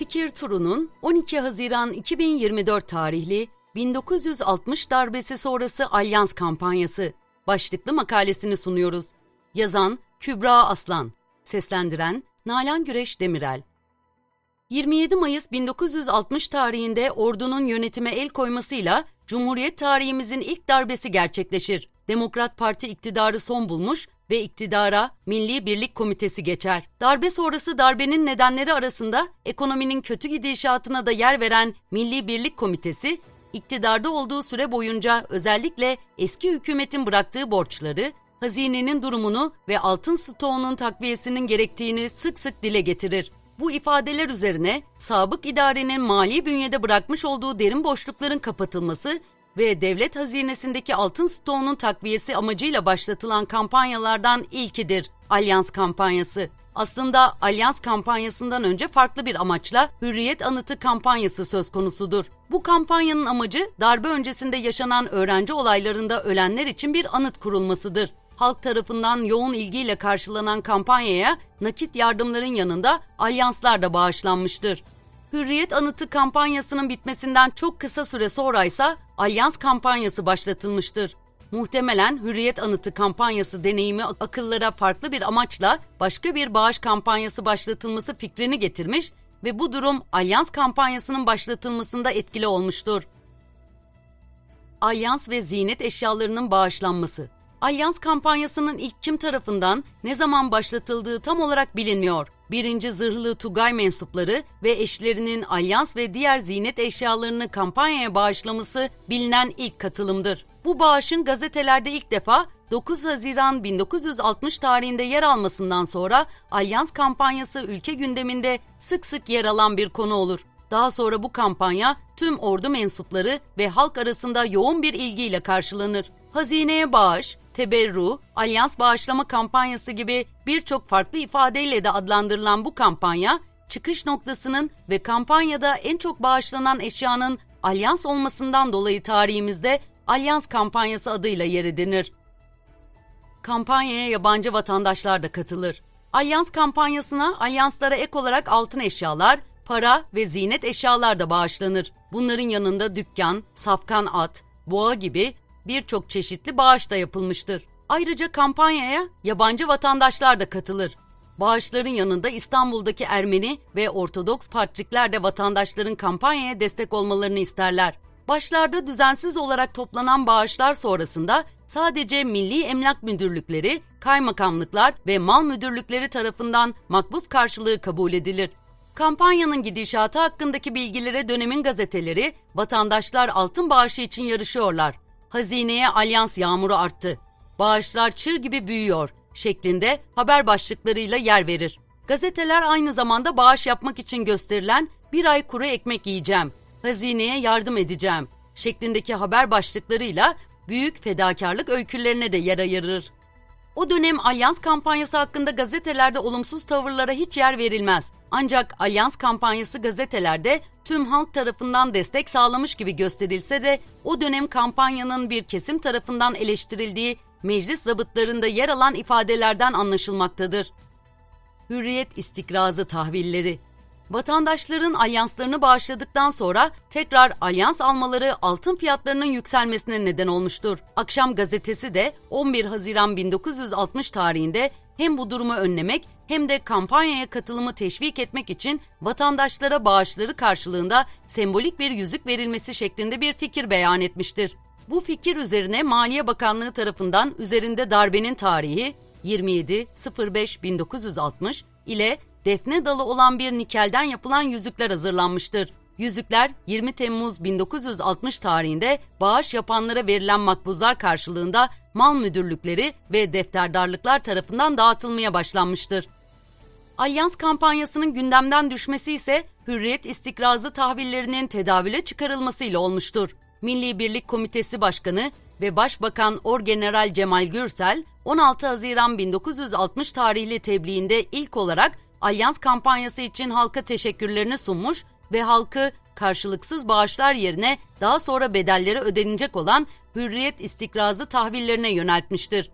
Fikir Turu'nun 12 Haziran 2024 tarihli 1960 darbesi sonrası Alyans kampanyası başlıklı makalesini sunuyoruz. Yazan Kübra Aslan, seslendiren Nalan Güreş Demirel. 27 Mayıs 1960 tarihinde ordunun yönetime el koymasıyla Cumhuriyet tarihimizin ilk darbesi gerçekleşir. Demokrat Parti iktidarı son bulmuş ve iktidara Milli Birlik Komitesi geçer. Darbe sonrası darbenin nedenleri arasında ekonominin kötü gidişatına da yer veren Milli Birlik Komitesi, iktidarda olduğu süre boyunca özellikle eski hükümetin bıraktığı borçları, hazinenin durumunu ve altın stoğunun takviyesinin gerektiğini sık sık dile getirir. Bu ifadeler üzerine sabık idarenin mali bünyede bırakmış olduğu derin boşlukların kapatılması ve devlet hazinesindeki altın stoğunun takviyesi amacıyla başlatılan kampanyalardan ilkidir Alyans kampanyası. Aslında Alyans kampanyasından önce farklı bir amaçla Hürriyet Anıtı kampanyası söz konusudur. Bu kampanyanın amacı darbe öncesinde yaşanan öğrenci olaylarında ölenler için bir anıt kurulmasıdır halk tarafından yoğun ilgiyle karşılanan kampanyaya nakit yardımların yanında alyanslar da bağışlanmıştır. Hürriyet Anıtı kampanyasının bitmesinden çok kısa süre sonra ise Alyans kampanyası başlatılmıştır. Muhtemelen Hürriyet Anıtı kampanyası deneyimi akıllara farklı bir amaçla başka bir bağış kampanyası başlatılması fikrini getirmiş ve bu durum Alyans kampanyasının başlatılmasında etkili olmuştur. Alyans ve ziynet eşyalarının bağışlanması Alyans kampanyasının ilk kim tarafından ne zaman başlatıldığı tam olarak bilinmiyor. Birinci zırhlı Tugay mensupları ve eşlerinin alyans ve diğer ziynet eşyalarını kampanyaya bağışlaması bilinen ilk katılımdır. Bu bağışın gazetelerde ilk defa 9 Haziran 1960 tarihinde yer almasından sonra alyans kampanyası ülke gündeminde sık sık yer alan bir konu olur. Daha sonra bu kampanya tüm ordu mensupları ve halk arasında yoğun bir ilgiyle karşılanır. Hazineye bağış, teberru, alyans bağışlama kampanyası gibi birçok farklı ifadeyle de adlandırılan bu kampanya, çıkış noktasının ve kampanyada en çok bağışlanan eşyanın alyans olmasından dolayı tarihimizde alyans kampanyası adıyla yer edinir. Kampanyaya yabancı vatandaşlar da katılır. Alyans kampanyasına alyanslara ek olarak altın eşyalar, para ve ziynet eşyalar da bağışlanır. Bunların yanında dükkan, safkan at, boğa gibi birçok çeşitli bağış da yapılmıştır. Ayrıca kampanyaya yabancı vatandaşlar da katılır. Bağışların yanında İstanbul'daki Ermeni ve Ortodoks patrikler de vatandaşların kampanyaya destek olmalarını isterler. Başlarda düzensiz olarak toplanan bağışlar sonrasında sadece Milli Emlak Müdürlükleri, kaymakamlıklar ve mal müdürlükleri tarafından makbuz karşılığı kabul edilir. Kampanyanın gidişatı hakkındaki bilgilere dönemin gazeteleri, vatandaşlar altın bağışı için yarışıyorlar hazineye alyans yağmuru arttı. Bağışlar çığ gibi büyüyor şeklinde haber başlıklarıyla yer verir. Gazeteler aynı zamanda bağış yapmak için gösterilen bir ay kuru ekmek yiyeceğim, hazineye yardım edeceğim şeklindeki haber başlıklarıyla büyük fedakarlık öykülerine de yer ayırır. O dönem Alyans kampanyası hakkında gazetelerde olumsuz tavırlara hiç yer verilmez. Ancak Alyans kampanyası gazetelerde tüm halk tarafından destek sağlamış gibi gösterilse de o dönem kampanyanın bir kesim tarafından eleştirildiği meclis zabıtlarında yer alan ifadelerden anlaşılmaktadır. Hürriyet istikrazı tahvilleri Vatandaşların alyanslarını bağışladıktan sonra tekrar alyans almaları altın fiyatlarının yükselmesine neden olmuştur. Akşam gazetesi de 11 Haziran 1960 tarihinde hem bu durumu önlemek hem de kampanyaya katılımı teşvik etmek için vatandaşlara bağışları karşılığında sembolik bir yüzük verilmesi şeklinde bir fikir beyan etmiştir. Bu fikir üzerine Maliye Bakanlığı tarafından üzerinde darbenin tarihi 27.05.1960 ile defne dalı olan bir nikelden yapılan yüzükler hazırlanmıştır. Yüzükler 20 Temmuz 1960 tarihinde bağış yapanlara verilen makbuzlar karşılığında mal müdürlükleri ve defterdarlıklar tarafından dağıtılmaya başlanmıştır. Alyans kampanyasının gündemden düşmesi ise Hürriyet istikrazı tahvillerinin tedavüle çıkarılmasıyla olmuştur. Milli Birlik Komitesi Başkanı ve Başbakan Orgeneral Cemal Gürsel 16 Haziran 1960 tarihli tebliğinde ilk olarak Alyans kampanyası için halka teşekkürlerini sunmuş ve halkı karşılıksız bağışlar yerine daha sonra bedelleri ödenecek olan Hürriyet istikrazı tahvillerine yöneltmiştir.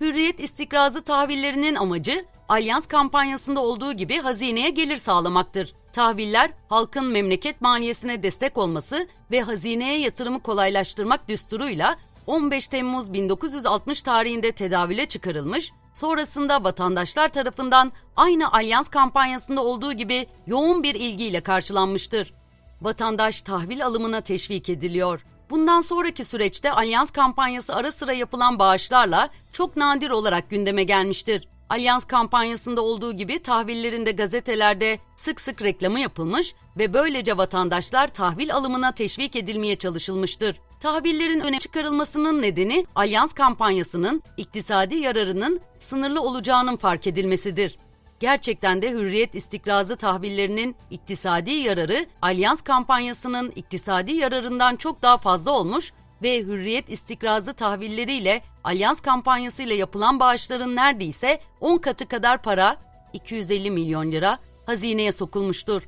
Hürriyet istikrazı tahvillerinin amacı Alyans kampanyasında olduğu gibi hazineye gelir sağlamaktır. Tahviller halkın memleket maliyesine destek olması ve hazineye yatırımı kolaylaştırmak düsturuyla 15 Temmuz 1960 tarihinde tedavüle çıkarılmış, sonrasında vatandaşlar tarafından aynı alyans kampanyasında olduğu gibi yoğun bir ilgiyle karşılanmıştır. Vatandaş tahvil alımına teşvik ediliyor. Bundan sonraki süreçte alyans kampanyası ara sıra yapılan bağışlarla çok nadir olarak gündeme gelmiştir. Alyans kampanyasında olduğu gibi tahvillerin de gazetelerde sık sık reklamı yapılmış ve böylece vatandaşlar tahvil alımına teşvik edilmeye çalışılmıştır. Tahvillerin öne çıkarılmasının nedeni alyans kampanyasının iktisadi yararının sınırlı olacağının fark edilmesidir. Gerçekten de hürriyet istikrazı tahvillerinin iktisadi yararı alyans kampanyasının iktisadi yararından çok daha fazla olmuş ve hürriyet istikrazı tahvilleriyle alyans kampanyasıyla yapılan bağışların neredeyse 10 katı kadar para 250 milyon lira hazineye sokulmuştur.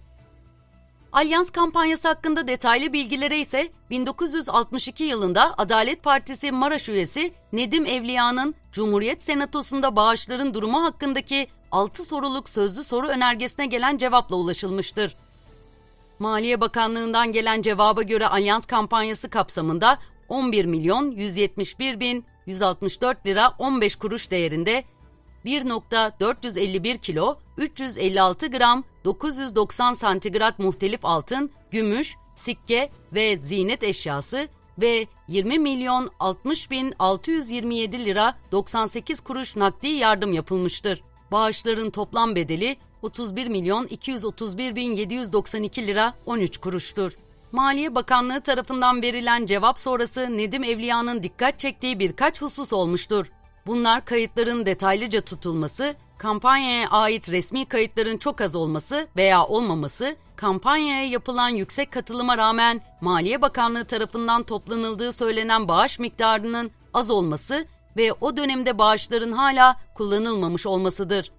Alyans kampanyası hakkında detaylı bilgilere ise 1962 yılında Adalet Partisi Maraş üyesi Nedim Evliya'nın Cumhuriyet Senatosu'nda bağışların durumu hakkındaki 6 soruluk sözlü soru önergesine gelen cevapla ulaşılmıştır. Maliye Bakanlığı'ndan gelen cevaba göre Alyans kampanyası kapsamında 11 milyon 171 bin 164 lira 15 kuruş değerinde 1.451 kilo 356 gram 990 santigrat muhtelif altın, gümüş, sikke ve zinet eşyası ve 20 milyon 60 bin 627 lira 98 kuruş nakdi yardım yapılmıştır. Bağışların toplam bedeli 31 milyon 231 bin 792 lira 13 kuruştur. Maliye Bakanlığı tarafından verilen cevap sonrası Nedim Evliya'nın dikkat çektiği birkaç husus olmuştur. Bunlar kayıtların detaylıca tutulması, kampanyaya ait resmi kayıtların çok az olması veya olmaması, kampanyaya yapılan yüksek katılıma rağmen Maliye Bakanlığı tarafından toplanıldığı söylenen bağış miktarının az olması ve o dönemde bağışların hala kullanılmamış olmasıdır.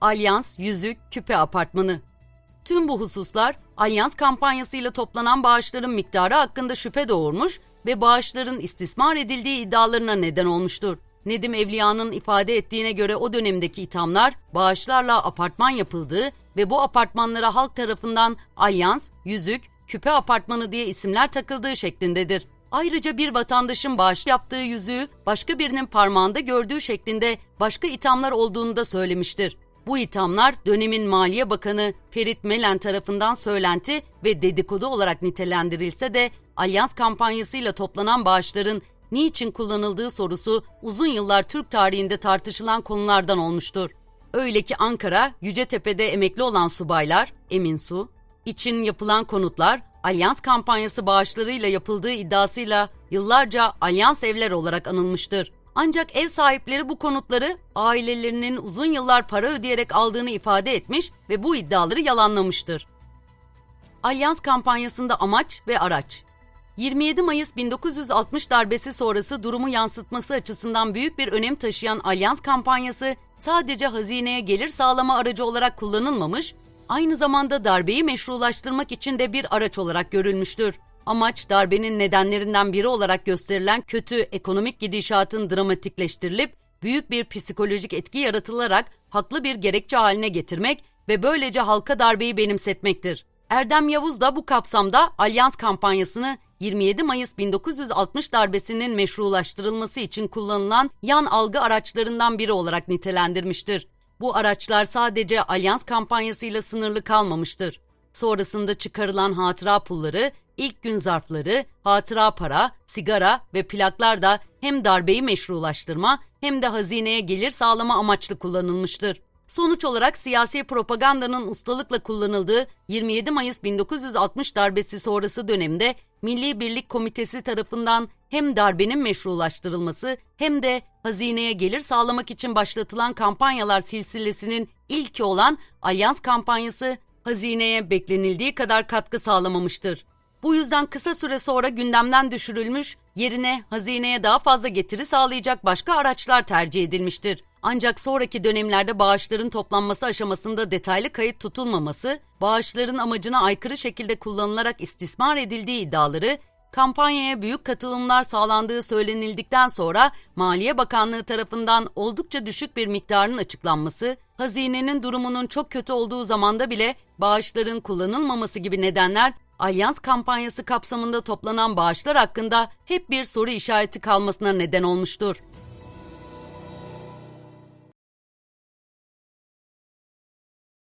Alyans Yüzük Küpe Apartmanı Tüm bu hususlar Alyans kampanyasıyla toplanan bağışların miktarı hakkında şüphe doğurmuş ve bağışların istismar edildiği iddialarına neden olmuştur. Nedim Evliya'nın ifade ettiğine göre o dönemdeki ithamlar bağışlarla apartman yapıldığı ve bu apartmanlara halk tarafından Alyans, Yüzük, Küpe Apartmanı diye isimler takıldığı şeklindedir. Ayrıca bir vatandaşın bağış yaptığı yüzüğü başka birinin parmağında gördüğü şeklinde başka ithamlar olduğunu da söylemiştir. Bu ithamlar dönemin Maliye Bakanı Ferit Melen tarafından söylenti ve dedikodu olarak nitelendirilse de Alyans kampanyasıyla toplanan bağışların niçin kullanıldığı sorusu uzun yıllar Türk tarihinde tartışılan konulardan olmuştur. Öyle ki Ankara, Yücetepe'de emekli olan subaylar, Emin Su, için yapılan konutlar Alyans kampanyası bağışlarıyla yapıldığı iddiasıyla yıllarca Alyans evler olarak anılmıştır. Ancak ev sahipleri bu konutları ailelerinin uzun yıllar para ödeyerek aldığını ifade etmiş ve bu iddiaları yalanlamıştır. Alyans kampanyasında amaç ve araç 27 Mayıs 1960 darbesi sonrası durumu yansıtması açısından büyük bir önem taşıyan Alyans kampanyası sadece hazineye gelir sağlama aracı olarak kullanılmamış, aynı zamanda darbeyi meşrulaştırmak için de bir araç olarak görülmüştür. Amaç darbenin nedenlerinden biri olarak gösterilen kötü ekonomik gidişatın dramatikleştirilip büyük bir psikolojik etki yaratılarak haklı bir gerekçe haline getirmek ve böylece halka darbeyi benimsetmektir. Erdem Yavuz da bu kapsamda Alyans kampanyasını 27 Mayıs 1960 darbesinin meşrulaştırılması için kullanılan yan algı araçlarından biri olarak nitelendirmiştir. Bu araçlar sadece Alyans kampanyasıyla sınırlı kalmamıştır. Sonrasında çıkarılan hatıra pulları, ilk gün zarfları, hatıra para, sigara ve plaklar da hem darbeyi meşrulaştırma hem de hazineye gelir sağlama amaçlı kullanılmıştır. Sonuç olarak siyasi propagandanın ustalıkla kullanıldığı 27 Mayıs 1960 darbesi sonrası dönemde Milli Birlik Komitesi tarafından hem darbenin meşrulaştırılması hem de hazineye gelir sağlamak için başlatılan kampanyalar silsilesinin ilki olan Alyans kampanyası hazineye beklenildiği kadar katkı sağlamamıştır. Bu yüzden kısa süre sonra gündemden düşürülmüş, yerine hazineye daha fazla getiri sağlayacak başka araçlar tercih edilmiştir. Ancak sonraki dönemlerde bağışların toplanması aşamasında detaylı kayıt tutulmaması, bağışların amacına aykırı şekilde kullanılarak istismar edildiği iddiaları Kampanyaya büyük katılımlar sağlandığı söylenildikten sonra Maliye Bakanlığı tarafından oldukça düşük bir miktarın açıklanması, hazinenin durumunun çok kötü olduğu zamanda bile bağışların kullanılmaması gibi nedenler Alyans kampanyası kapsamında toplanan bağışlar hakkında hep bir soru işareti kalmasına neden olmuştur.